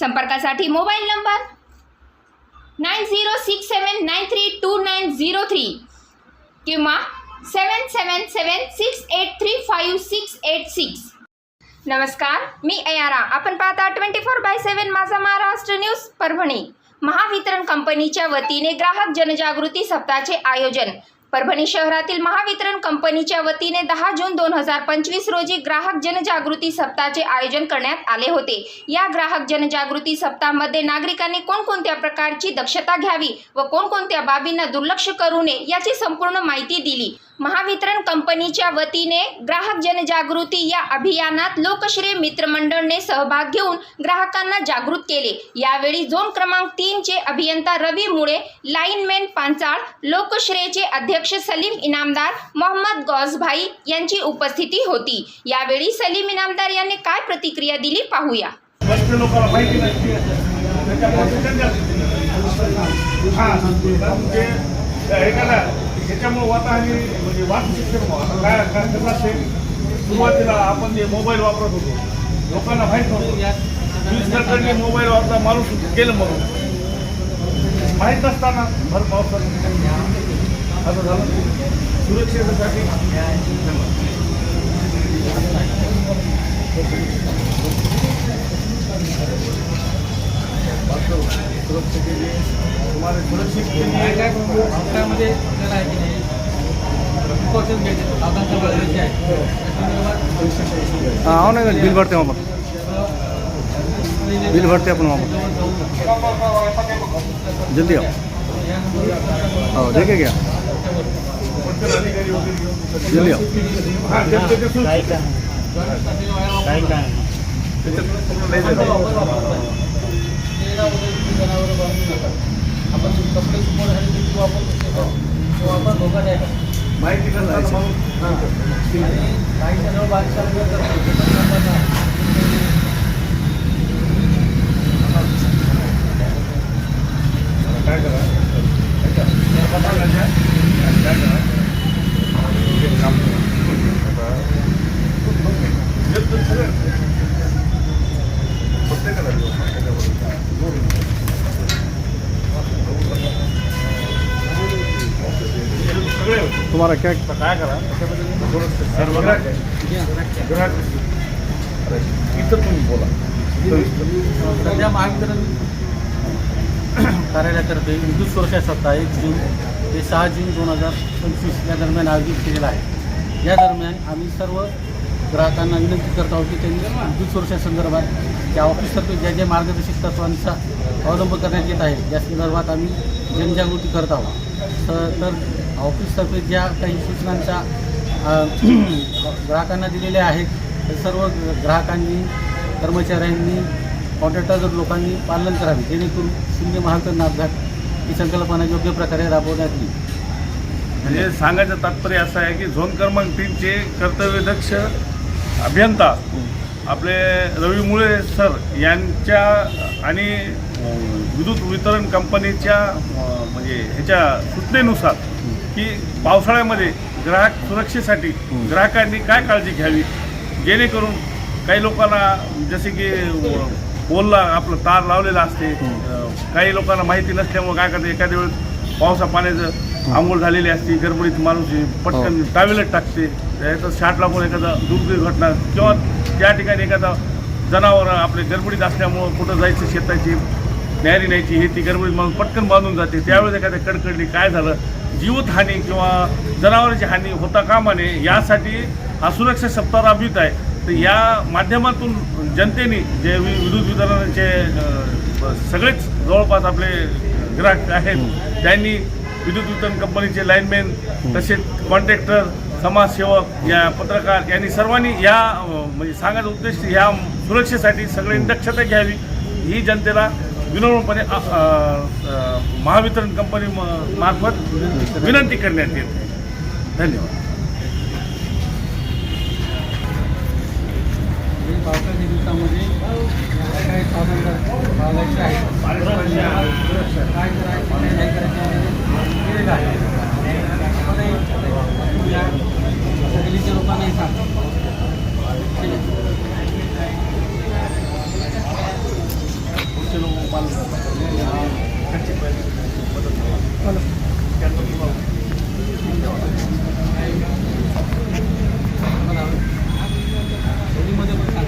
संपर्कासाठी mobile number nine zero six seven nine three two nine zero three किंवा seven seven seven six eight three five six eight six. नमस्कार मी अयारा. आपण पाहता twenty four by seven Majha Maharashtra news Parbhani. Mahavitaran कंपनीच्या वतीने ग्राहक जनजागृती सप्ताहाचे आयोजन. परभणी शहरातील महावितरण कंपनीच्या वतीने दहा जून दोन हजार पंचवीस रोजी ग्राहक जनजागृती सप्ताहाचे आयोजन करण्यात आले होते. या ग्राहक जनजागृती सप्ताहामध्ये नागरिकांनी कोणकोणत्या प्रकारची दक्षता घ्यावी व कोणकोणत्या बाबींना दुर्लक्ष करू नये याची संपूर्ण माहिती दिली. महावितरण कंपनीच्या वतीने ग्राहक जनजागृती या अभियानात लोकश्रेय मित्रमंडळने सहभाग घेऊन ग्राहकांना जागृत केले. यावेळी झोन क्रमांक तीनचे अभियंता रवी मुळे लाईनमॅन पांचाळ लोकश्रेयचे अध्यक्ष अध्यक्ष सलीम इनामदार मोहम्मद गौसभाई यांची उपस्थिती होती. यावेळी सलीम इनामदार यांनी काय प्रतिक्रिया दिली पाहूया. म्हणजे म्हणजे सुरुवातीला आपण जे मोबाईल वापरत होतो लोकांना माहीत नव्हतं. वीस टक्के मोबाईल वापरा माणूस केलं म्हणून. माहीत नसताना भर पावसात असं झालं सुरक्षेसाठी सुरक्षित तुम्हाला सुरक्षित काय काय भारतामध्ये आपल्याला आहे की नाही प्रिकॉशन घ्यायचे साधारणतः गरजेचे आहे त्यासंदर्भात हाँ आओ ना बिल भरते हैं वहाँ पर। बिल भरते हैं अपन वहाँ पर। जल्दी आओ। आओ देखे क्या? आपण कपडे सुकवण्यासाठी किती वापरतो तो वापर धोकादायक आहे. आणि बारीक सारीक करतो काय करा ऐका. या पत्राच्या काय करा एक काम करा आता येतो सगळं. प्रत्येकाला देऊ. तुम्हाला काय काय करा? इथं तुम्ही बोला. सध्या महावितरण कार्यालयातर्फे विद्युत सुरक्षा सप्ताह एक जून ते सहा जून दोन हजार पंचवीस या दरम्यान आयोजित केलेला आहे. या दरम्यान आम्ही सर्व ग्राहकांना विनंती करत आहोत की त्यांनी विद्युत सुरक्षा संदर्भात त्या ऑफिसतर्फे ज्या ज्या मार्गदर्शक तत्वांचा अवलंब करण्यात येत आहे या संदर्भात आम्ही जनजागृती करत आहोत. तर तर ऑफिसतर्फे ज्या काही सूचनांच्या ग्राहकांना दिलेल्या आहेत तर सर्व ग्राहकांनी कर्मचाऱ्यांनी कॉन्ट्रॅक्टर लोकांनी पालन करावे जेणेकरून शून्य महावितरण अपघात ही संकल्पना योग्य प्रकारे राबवण्यात येईल. म्हणजे सांगायचं तात्पर्य असं आहे की झोन क्रमांक तीनचे कर्तव्यदक्ष अभियंता आपले रवी मुळे सर यांच्या आणि विद्युत वितरण कंपनीच्या ह्याच्या सूचनेनुसार की पावसाळ्यामध्ये ग्राहक सुरक्षेसाठी ग्राहकांनी काय काळजी घ्यावी? जेणेकरून काही लोकांना जसे की पोलला आपलं तार लावलेलं असते. काही लोकांना माहिती नसल्यामुळे काय करते एखाद्या वेळेस पावसा पाण्याचं आंघोळ झालेली असते गडबडीत माणूस पटकन टावेलच टाकते. त्याचं शाट लागून एखादा दुर्घटना किंवा त्या ठिकाणी एखादा जनावर आपले गडबडीत असल्यामुळं कुठं जायचं शेताची न्यारी न्यायची हे ती गडबडीत माणूस पटकन बांधून जाते. त्यावेळेस एखाद्या कडकडली काय झालं? जीवितहानी किंवा जनावरांची हानी होता कामा नये यासाठी हा सुरक्षा सप्ताह राबवित आहे. तर या माध्यमातून जनतेने जे विद्युत वितरणाचे सगळेच जवळपास आपले ग्राहक आहेत त्यांनी विद्युत वितरण कंपनीचे लाईनमॅन तसेच कॉन्ट्रॅक्टर समाजसेवक या पत्रकार यांनी सर्वांनी या म्हणजे सांगायचा उद्देश ह्या सुरक्षेसाठी सगळ्यांनी दक्षता घ्यावी. ही जनतेला विनम्रपणे महावितरण कंपनी मार्फत विनंती करण्यात येते. धन्यवाद. हे पावसाच्या दिवसामध्ये काही साधन आहे. काय करायचं? लोकांनाही सांगतो गल्लीमध्ये पण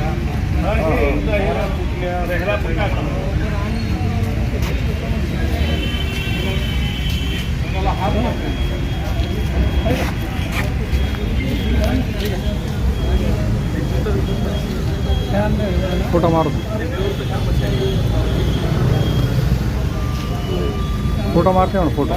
फोटो मारते फोटो.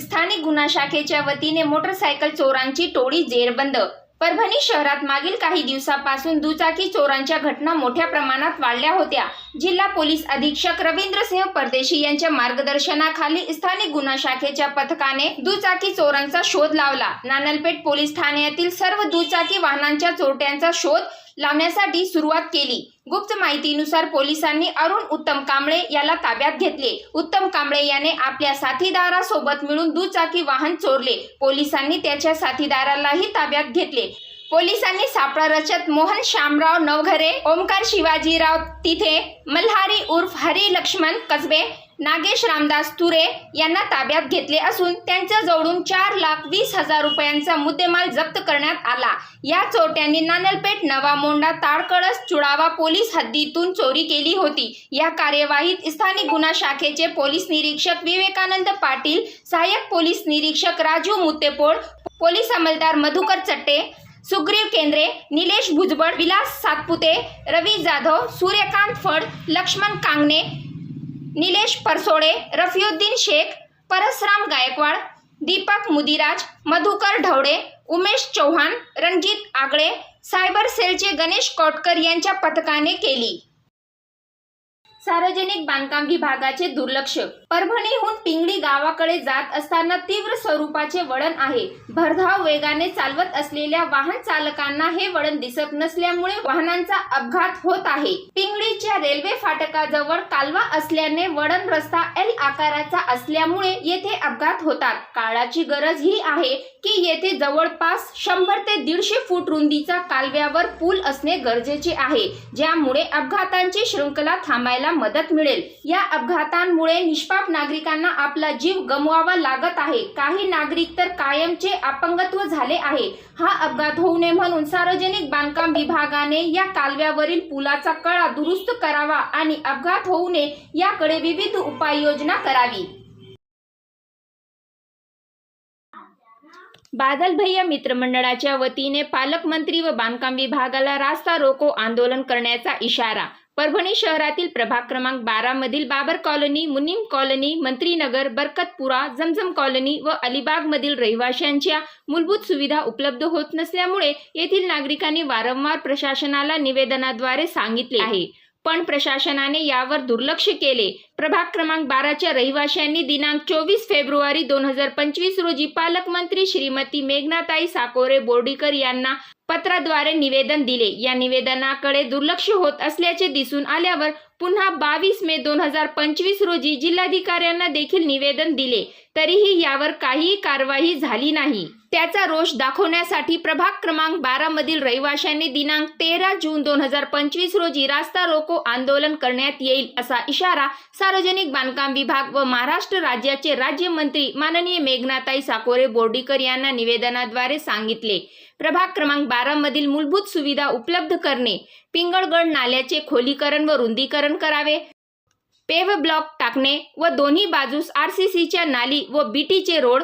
स्थानिक गुन्हा शाखेच्या वतीने मोटरसायकल चोरांची टोळी जेरबंद. परभणी शहरात मागील काही दिवसापासून दुचाकी चोरांच्या घटना मोठ्या प्रमाणात वाढल्या होत्या. जिल्हा पोलीस अधीक्षक रवींद्रसिंह परदेशी यांच्या मार्गदर्शनाखाली स्थानिक गुन्हा शाखेच्या पथकाने दुचाकी चोरांचा शोध लावला. नानलपेठ पोलीस ठाण्यातील सर्व दुचाकी वाहनांच्या चोरट्यांचा शोध लावण्यासाठी सुरुवात केली. गुप्त माहितीनुसार पोलिसांनी अरुण उत्तम कांबळे याला ताब्यात घेतले. उत्तम कांबळे याने आपल्या साथीदारासोबत मिळून दुचाकी वाहन चोरले. पोलिसांनी त्याच्या साथीदारालाही ताब्यात घेतले. पोलिसांनी सापळा रचत मोहन शामराव नवघरे ओमकार शिवाजीराव तिथे मल्हारी उर्फ हरी लक्ष्मण कसबे नागेश रामदास तुरे यांना ताब्यात घेतले असून त्यांच्या जवळून चार लाख वीस हजार रुपयांचा मुद्देमाल जप्त करण्यात आला. या चोरट्यांनी नानलपेठ नवा मोंडा ताडकळस चुडावा पोलीस हद्दीतून चोरी केली होती. या कार्यवाहीत स्थानिक गुन्हा शाखेचे पोलीस निरीक्षक विवेकानंद पाटील सहाय्यक पोलीस निरीक्षक राजू मुत्तेपोळ पोलीस अंमलदार मधुकर चट्टे सुग्रीव केंद्रे निलेश भुजबळ विलास सातपुते रवी जाधव सूर्यकांत फड लक्ष्मण कांगणे निलेश परसोडे रफियुद्दीन शेख परसराम गायकवाड दीपक मुदिराज मधुकर ढवळे उमेश चौहान रणजित आगळे सायबर सेलचे गणेश कोटकर यांच्या पथकाने केली. सार्वजनिक बांधकाम विभागाचे दुर्लक्ष. परभणीहून पिंगळी गावाकडे जात असताना तीव्र स्वरूपाचे वळण आहे. भरधाव वेगाने चालवत असलेल्या वाहन चालकांना हे वळण दिसत नसल्यामुळे वाहनांचा अपघात होत आहे. पिंगळीच्या रेल्वे फाटकाजवळ कालवा असल्याने वळण रस्ता एल आकाराचा असल्यामुळे येथे अपघात होतात. काळाची गरज ही आहे की येथे जवळपास शंभर ते दीडशे फूट रुंदीचा कालव्यावर पूल असणे गरजेचे आहे ज्यामुळे अपघातांची शृंखला थांबायला मदत मिळेल. या अपघातांमुळे निष्पाप नागरिकांना आपला जीव गमवावा लागत आहे. काही नागरिक तर कायमचे अपंगत्व झाले आहे. हा अपघात होऊ नये म्हणून सार्वजनिक बांधकाम विभागाने या कालव्यावरील पुलाचा कळा दुरुस्त करावा आणि अपघात होऊ नये याकडे विविध उपाययोजना करावी. बादल भैया मित्रमंडळाच्या वतीने पालकमंत्री व बांधकाम विभागाला रास्ता रोको आंदोलन करण्याचा इशारा परभणी शहरातील प्रभाग क्रमांक बारा मधील Babar colony Munim colony Mantrinagar Barkatpura Zamzam colony व अलिबाग मधील रहिवाशांच्या मूलभूत सुविधा उपलब्ध होत नसल्यामुळे येथील नागरिकांनी वारंवार प्रशासनाला निवेदनाद्वारे सांगितले आहे. पण प्रशासनाने यावर दुर्लक्ष केले. प्रभाग क्रमांक बाराच्या रहिवाशांनी दिनांक चोवीस फेब्रुवारी दोन हजार पंचवीस रोजी पालकमंत्री श्रीमती मेघनाताई साकोरे बोर्डीकर यांना पत्राद्वारे निवेदन दिले. या निवेदनाकडे दुर्लक्ष होत असल्याचे दिसून आल्यावर पुन्हा बावीस मे दोन हजार पंचवीस रोजी जिल्हाधिकाऱ्यांना देखील निवेदन दिले. तरीही यावर काहीही कारवाई झाली नाही. त्याचा रोष दाखवण्यासाठी प्रभाग क्रमांक बारा मधील रहिवाशांनी दिनांक तेरा जून दोन हजार पंचवीस रोजी रास्ता रोको आंदोलन करण्यात येईल असा इशारा सार्वजनिक बांधकाम विभाग व महाराष्ट्र राज्याचे राज्यमंत्री माननीय मेघनाताई साकोरे बोर्डीकर यांना निवेदनाद्वारे सांगितले. प्रभाग क्रमांक बारा मधील मूलभूत सुविधा उपलब्ध करणे पिंगळगड नाल्याचे खोलीकरण व रुंदीकरण करावे पेव ब्लॉक टाकणे व दोन्ही बाजूस आर सी सीच्या नाली व बीटीचे रोड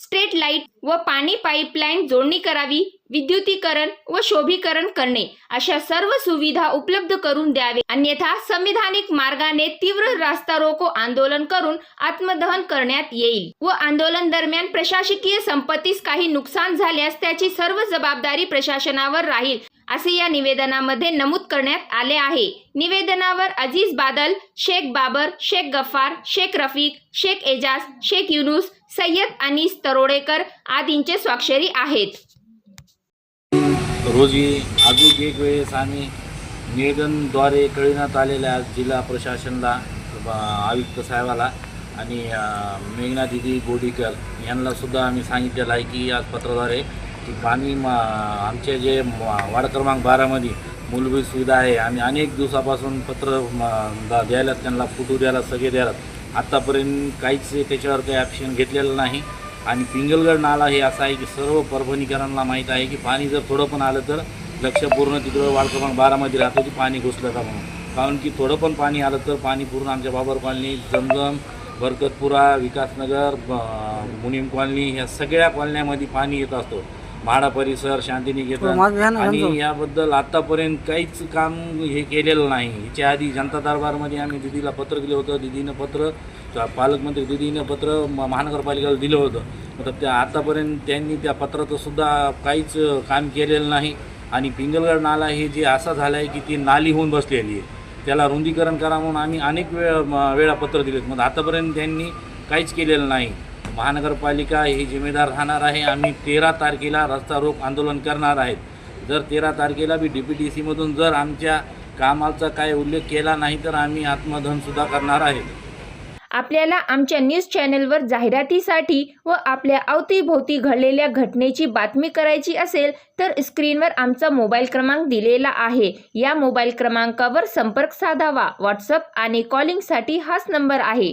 स्ट्रेट लाइट व पाणी पाईपलाईन जोडणी करावी. विद्युतीकरण व शोभीकरण करणे. अशा सर्व सुविधा उपलब्ध करून द्यावे. अन्यथा संविधानिक मार्गाने तीव्र रास्ता रोको आंदोलन करून आत्मदहन करण्यात येईल व आंदोलन दरम्यान प्रशासकीय संपत्तीस काही नुकसान झाल्यास त्याची सर्व जबाबदारी प्रशासनावर राहील असे या निवेदनामध्ये नमूद करण्यात आले आहे. निवेदनावर अजीज बादल शेख बाबर शेख गफ्फार शेख रफीक शेख एजाज शेख युनुस सय्यद अनिस तरोडेकर आदींचे स्वाक्षरी आहेत. रोजी अजून एक वेळेस आम्ही निवेदनद्वारे कळविण्यात आलेल्या जिल्हा प्रशासनला आयुक्त साहेबाला आणि मेघनादिदी मेघना दिदी बोडीकर यांनासुद्धा आम्ही सांगितलेलं आहे की आज पत्राद्वारे की पाणी आमचे जे वार्ड क्रमांक बारामध्ये मूलभूत सुविधा आहे आम्ही अनेक दिवसापासून पत्र द्यायला त्यांना फुटू द्यायला सगळे द्यायला आत्तापर्यंत काहीच त्याच्यावर काही ॲक्शन घेतलेलं नाही. आणि पिंगलगड नाला हे असा आहे की सर्व परभणीकरांना माहीत आहे की पाणी जर थोडं पण आलं तर लक्ष पूर्ण तिकडं वाढ क्रमांक बारामध्ये राहतो की पाणी घुसलं का म्हणून. कारण की थोडं पण पाणी आलं तर पाणी पूर्ण आमच्या बाबर कॉलनी जमजम बरकतपुरा विकासनगर मुनिम कॉलनी ह्या सगळ्या कॉलन्यामध्ये पाणी येत असतो. म्हाडा परिसर शांतिनिकेतन ना, आणि. याबद्दल आतापर्यंत काहीच काम हे केलेलं नाही. ह्याच्या आधी जनता दरबारमध्ये आम्ही दिदीला पत्र दिलं होतं दिदीनं पत्र पालकमंत्री दिदीनं पत्र म- महानगरपालिकेला दिलं होतं. तर त्या आतापर्यंत त्यांनी त्या पत्राचं सुद्धा काहीच काम केलेलं नाही. आणि पिंगलगड नाला हे जे असा झाला आहे की ती नाली होऊन बसलेली आहे. त्याला रुंदीकरण करा म्हणून आम्ही अनेक वेळ वेळा पत्र दिलेत. मग आतापर्यंत त्यांनी काहीच केलेलं नाही. महानगरपालिका ही जिम्मेदार राहणार आहे. आम्ही तेरा तारखेला रस्ता रोक आंदोलन करणार आहेत. जर तेरा तारखेला बी डी पी डी सीमधून जर आमच्या कामाचा काय उल्लेख केला नाही तर आम्ही आत्मधनसुद्धा करणार आहेत आपल्याला आमच्या न्यूज चॅनलवर जाहिरातीसाठी व आपल्या अवतीभोवती घडलेल्या घटनेची बातमी करायची असेल तर स्क्रीनवर आमचा मोबाईल क्रमांक दिलेला आहे. या मोबाईल क्रमांकावर संपर्क साधावा. व्हॉट्सअप आणि कॉलिंगसाठी हाच नंबर आहे.